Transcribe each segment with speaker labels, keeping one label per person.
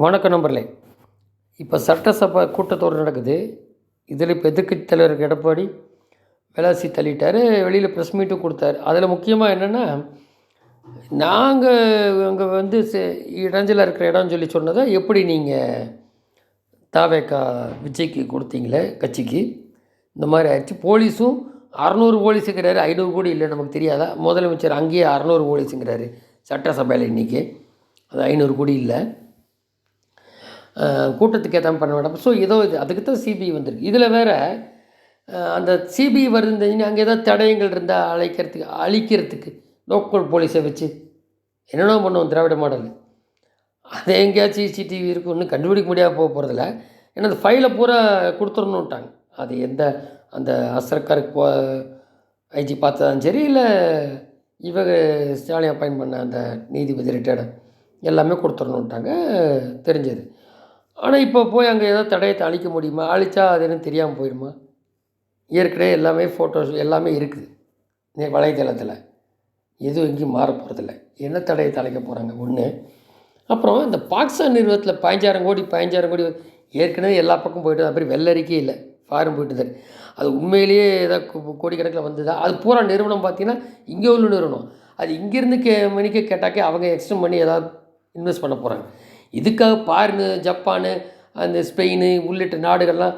Speaker 1: வணக்கம் நம்பர்லே இப்போ சட்டசபை கூட்டத்தோடு நடக்குது. இதில் இப்போ எதிர்க்கட்சி தலைவர் எடப்பாடி விளாசி தள்ளிட்டார் வெளியில் ப்ரெஸ் மீட்டும் கொடுத்தாரு. அதில் முக்கியமாக என்னென்னா நாங்கள் அங்கே வந்து செ- இருக்கிற இடம்னு சொல்லி சொன்னதை எப்படி நீங்கள் தாவேக்கா விஜய்க்கு கொடுத்தீங்களே கட்சிக்கு? இந்த மாதிரி ஆயிடுச்சு. போலீஸும் அறநூறு போலீஸுங்கிறாரு. ஐநூறு கோடி இல்லை நமக்கு தெரியாதா? முதலமைச்சர் அங்கேயே அறநூறு போலீஸுங்கிறாரு சட்டசபையில் இன்றைக்கி அது ஐநூறு கோடி இல்லை. கூட்டத்துக்கு ஏற்ற பண்ண வேண்டாம். ஸோ ஏதோ இது அதுக்கு தான் சிபிஐ வந்திருக்கு. இதில் வேற அந்த சிபிஐ வருதுன்னு அங்கே ஏதாவது தடயங்கள் இருந்தால் அழைக்கிறதுக்கு அழிக்கிறதுக்கு லோக்கல் போலீஸை வச்சு என்னென்ன பண்ணுவோம் திராவிட மாடல். அது எங்கேயாச்சும் சிசிடிவி இருக்கும் இன்னும் கண்டுபிடிக்க முடியாது போக போகிறதில்ல ஏன்னா அந்த ஃபைலை பூரா கொடுத்துடணுன்ட்டாங்க அது எந்த அந்த அசரக்காருக்கு போ ஐஜி பார்த்ததாலும் சரி இல்லை இவங்க ஸ்டாலின் அப்பாயின் பண்ண அந்த நீதிபதி ரிட்டையர்டு எல்லாமே கொடுத்துடணுன்ட்டாங்க தெரிஞ்சது. ஆனால் இப்போ போய் அங்கே ஏதாவது தடயத்தை அழிக்க முடியுமா? அழித்தா அது என்ன தெரியாமல் போயிடுமா ஏற்கனவே எல்லாமே ஃபோட்டோஸ் எல்லாமே இருக்குது. வலைத்தளத்தில். எதுவும் எங்கேயும் மாற போகிறதில்ல என்ன தடையை தலைக்க போகிறாங்க ஒன்று அப்புறம் இந்த பாகிஸ்தான் நிறுவனத்தில் பதினஞ்சாயிரம் கோடி பதினஞ்சாயிரம் கோடி ஏற்கனவே எல்லா பக்கம் போயிட்டு அப்புறம் வெள்ளரிக்கே இல்லை. ஃபாரின் போயிட்டு இருந்தாரு அது உண்மையிலேயே ஏதாவது கோடிக்கணக்கில் வந்ததா? அது பூரா நிறுவனம் பார்த்திங்கன்னா இங்கே உள்ள நிறுவனம். அது இங்கேருந்து கே மணிக்கு கேட்டாக்கே அவங்க எக்ஸ்டெண்ட் பண்ணி ஏதாவது இன்வெஸ்ட் பண்ண போகிறாங்க இதுக்காக பாரினு ஜப்பானு அந்த ஸ்பெயின் உள்ளிட்ட நாடுகள்லாம்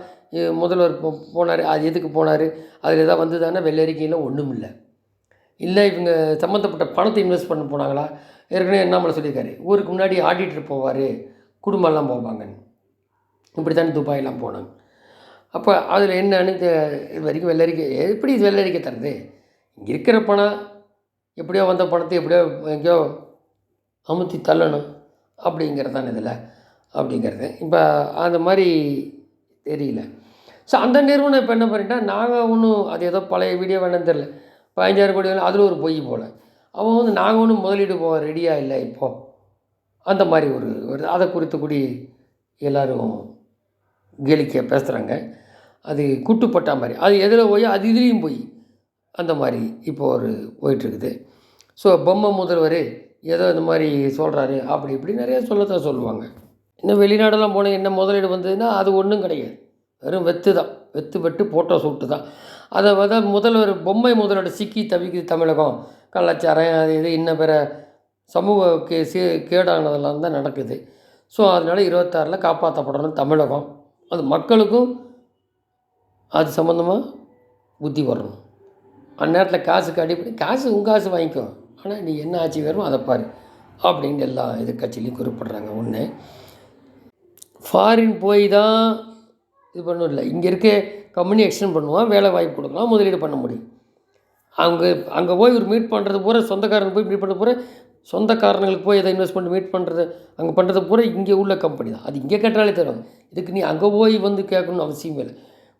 Speaker 1: முதல்வர் போ போனார். அது எதுக்கு போனார்? அதில் ஏதாவது வந்ததானா வெள்ளரிக்கையில் ஒன்றும் இல்லை இல்லை இவங்க சம்மந்தப்பட்ட பணத்தை இன்வெஸ்ட் பண்ண போனாங்களா? ஏற்கனவே என்னாமலை சொல்லியிருக்காரு? ஊருக்கு முன்னாடி ஆடிட்டர் போவார். குடும்பம்லாம் போவாங்கன்னு. இப்படி தானே துபாயெல்லாம் போனாங்க. அப்போ அதில் என்னன்னு இது வரைக்கும் வெள்ளரிக்கை எப்படி இது வெள்ளரிக்கை தருது? இங்கே இருக்கிற பணம் எப்படியோ வந்த பணத்தை எப்படியோ எங்கேயோ அமுத்தி தள்ளணும். அப்படிங்கிறது தான் இதில் அப்படிங்கிறது. இப்போ அந்த மாதிரி தெரியல. ஸோ அந்த நிறுவனம் இப்போ என்ன பண்ணிட்டா நாங்கள் ஒன்றும் அது ஏதோ பழைய வீடியோ வேணும்னு தெரில பதினஞ்சாயிரம் கோடி வேணும் அதில் ஒரு பொய் போல். அவன் வந்து நாங்கள் ஒன்றும் முதலீடு போக ரெடியாக இல்லை இப்போது அந்த மாதிரி ஒரு ஒரு அதை குறித்து கூடி எல்லோரும் கேலிக்க பேசுகிறாங்க அது குட்டுப்பட்டா மாதிரி. அது எதில் போய் அது இதுலேயும் போய் அந்த மாதிரி இப்போ ஒரு போயிட்டுருக்குது. ஸோ பொம்மை முதல்வர் ஏதோ இந்த மாதிரி சொல்கிறாரு அப்படி இப்படி நிறைய சொல்லத்தான் சொல்லுவாங்க. இன்னும் வெளிநாடெல்லாம் போனால் என்ன முதலீடு வந்ததுன்னா அது ஒன்றும் கிடையாது. வெறும் வெத்து தான். வெத்து வெட்டு போட்டோ சூட்டு தான். அதை வந்து முதல்வர் பொம்மை முதலோட சிக்கி தவிக்குது தமிழகம். கலாச்சாரம் அது இது இன்ன பிற சமூக கே சீ கேடானதெல்லாம் தான் நடக்குது. ஸோ அதனால் இருபத்தாறில் காப்பாற்றப்படணும் தமிழகம். அது மக்களுக்கும் அது சம்மந்தமாக புத்தி வரணும். அந்நேரத்தில் காசுக்கு அடிப்படை காசு உன் காசு வாங்கிக்கோ. ஆனால் நீ என்ன ஆட்சி வேணுமோ அதை பாரு. அப்படின்னு எல்லா எதிர்கட்சியிலையும் குறிப்பிட்றாங்க. ஒன்று ஃபாரின் போய் தான் இது பண்ணணும் இல்லை. இங்கே இருக்க கம்பெனி எக்ஸ்டெண்ட் பண்ணுவான் வேலை வாய்ப்பு கொடுக்கலாம் முதலீடு பண்ண முடியும். அங்கே அங்கே போய் ஒரு மீட் பண்ணுறது பூரா சொந்தக்காரங்க போய் மீட் பண்ண பூரா சொந்தக்காரங்களுக்கு போய் எதை இன்வெஸ்ட் பண்ணி மீட் பண்ணுறது அங்கே பண்ணுறது பூரா இங்கே உள்ள கம்பெனி தான். அது இங்கே கேட்டாலே தரும் இதுக்கு நீ அங்கே போய் வந்து கேட்கணும்னு அவசியம் இல்லை.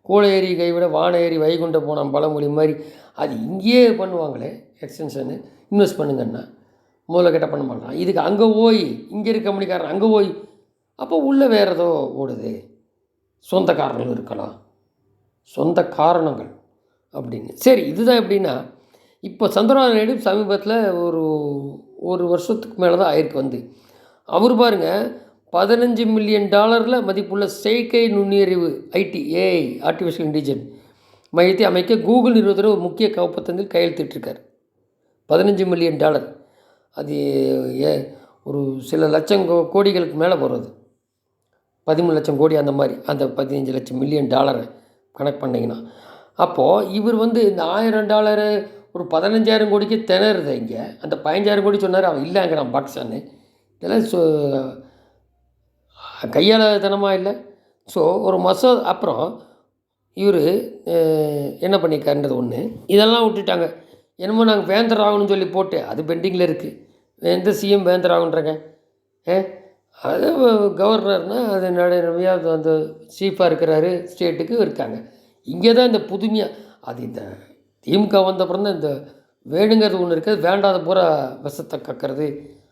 Speaker 1: கோழ ஏறி கைவிட வான ஏரி வைகுண்ட போனான் பழமொழி மாதிரி. அது இங்கேயே பண்ணுவாங்களே எக்ஸ்டென்ஷனு இன்வெஸ்ட் பண்ணுங்கன்னா முதல்ல கேட்டால் பண்ண மாட்டான். இதுக்கு அங்கே போய் இங்கே இருக்க கம்பெனிக்காரன் அங்கே போய் அப்போ உள்ளே வேறு ஏதோ ஓடுது. சொந்த காரணங்கள் இருக்கலாம். சொந்த காரணங்கள் அப்படின்னு. சரி இதுதான் எப்படின்னா இப்போ சந்திரபாபு நாயுடு சமீபத்தில் ஒரு ஒரு வருஷத்துக்கு மேலே தான் ஆயிருக்கு வந்து. அவர் பாருங்க பதினஞ்சு மில்லியன் டாலரில் மதிப்புள்ள செயற்கை நுண்ணறிவு ஐடி ஏஐ ஆர்டிஃபிஷியல் இன்டெலிஜென்ட் மையத்தை அமைக்க கூகுள் நிறுவனத்தில் ஒரு முக்கிய கவப்பத்தங்கள் கையெழுத்திட்டிருக்கார். பதினஞ்சு மில்லியன் டாலர். அது ஏ ஒரு சில லட்சம் கோ- கோடிகளுக்கு மேலே போகிறது பதிமூணு லட்சம் கோடி அந்த மாதிரி அந்த பதினஞ்சு லட்சம் மில்லியன் டாலரை கணக்கு பண்ணிங்கன்னா. அப்போது இவர் வந்து இந்த ஆயிரம் டாலரு ஒரு பதினஞ்சாயிரம் கோடிக்கு திணறுது இங்கே. அந்த பதினஞ்சாயிரம் கோடி சொன்னார் அவன் இல்லைங்கிறான் பாகிஸ்தானு இதெல்லாம் சொ கையாளத்தனமாக இல்லை. ஸோ ஒரு மசோ அப்புறம் இவர் என்ன பண்ணியிருக்காருன்றது ஒன்று இதெல்லாம் விட்டுட்டாங்க. என்னமோ நாங்கள் வேந்தர் ஆகணும்னு சொல்லி போட்டு அது பெண்டிங்கில் இருக்குது எந்த சிஎம் வேந்தர் ஆகுன்றங்க ஏ? அது கவர்னர்னால் அது நடுமையா அந்த சீஃபாக இருக்கிறாரு ஸ்டேட்டுக்கு இருக்காங்க. இங்கே தான் இந்த புதுமையாக அது இந்த திமுக வந்த அப்புறம் தான் இந்த வேணுங்கிறது ஒன்று இருக்குது வேண்டாத பூரா விஷத்தை கக்கிறது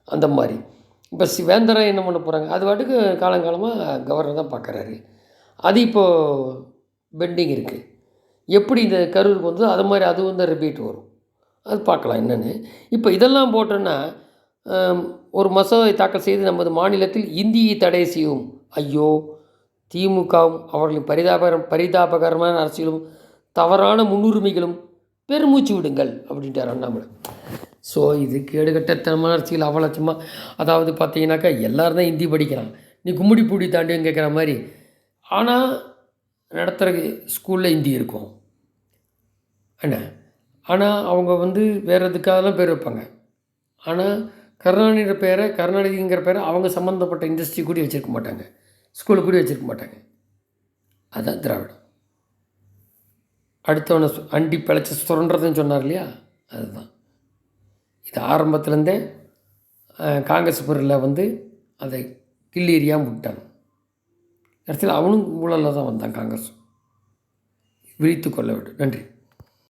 Speaker 1: அந்த மாதிரி. இப்போ சி வேந்தரை என்ன பண்ண போகிறாங்க அது பாட்டுக்கு காலங்காலமாக கவர்னர் தான் பார்க்குறாரு அது இப்போது பெண்டிங் இருக்குது எப்படி இந்த கரூருக்கு வந்து அது மாதிரி அதுவும் தான் ரிப்பீட் வரும். அது பார்க்கலாம் என்னென்னு. இப்போ இதெல்லாம் போட்டோன்னா ஒரு மசோதாவை தாக்கல் செய்து நமது மாநிலத்தில் இந்தியை தடை செய்யும். ஐயோ திமுகவும் அவர்களின் பரிதாபகரம் பரிதாபகரமான அரசியலும் தவறான முன்னுரிமைகளும் பெருமூச்சு விடுங்கள் அப்படின்ட்டார் அண்ணாமலை. ஸோ இது கேடுகட்டத்தனமான அரசியல் அவலட்சமாக அதாவது பார்த்தீங்கன்னாக்கா எல்லோரும் தான் ஹிந்தி படிக்கிறான். நீ கும்மிடி பூடி தாண்டியும் கேட்குற மாதிரி. ஆனால் நடத்துகிற ஸ்கூலில் ஹிந்தி இருக்கும். என்ன? ஆனால் அவங்க வந்து வேறு எதுக்காகலாம் பேர் வைப்பாங்க. ஆனால் கருணாநிதிங்கிற பேரை கருணாநிதிங்கிற பேரை அவங்க சம்மந்தப்பட்ட இண்டஸ்ட்ரி கூட வச்சுருக்க மாட்டாங்க. ஸ்கூலு கூட வச்சுருக்க மாட்டாங்க. அதுதான் திராவிடம். அடுத்தவனை அண்டி பிழைச்சி சுரண்டுறதுன்னு சொன்னார் இல்லையா? அதுதான். இது ஆரம்பத்துலேருந்தே காங்கிரஸ் பொருளில் வந்து அதை கிள்ளி விட்டாங்க. கடைசியில் அவனும் ஊழலில் தான் வந்தான் காங்கிரஸ். விழித்து கொள்ள வேண்டும். நன்றி.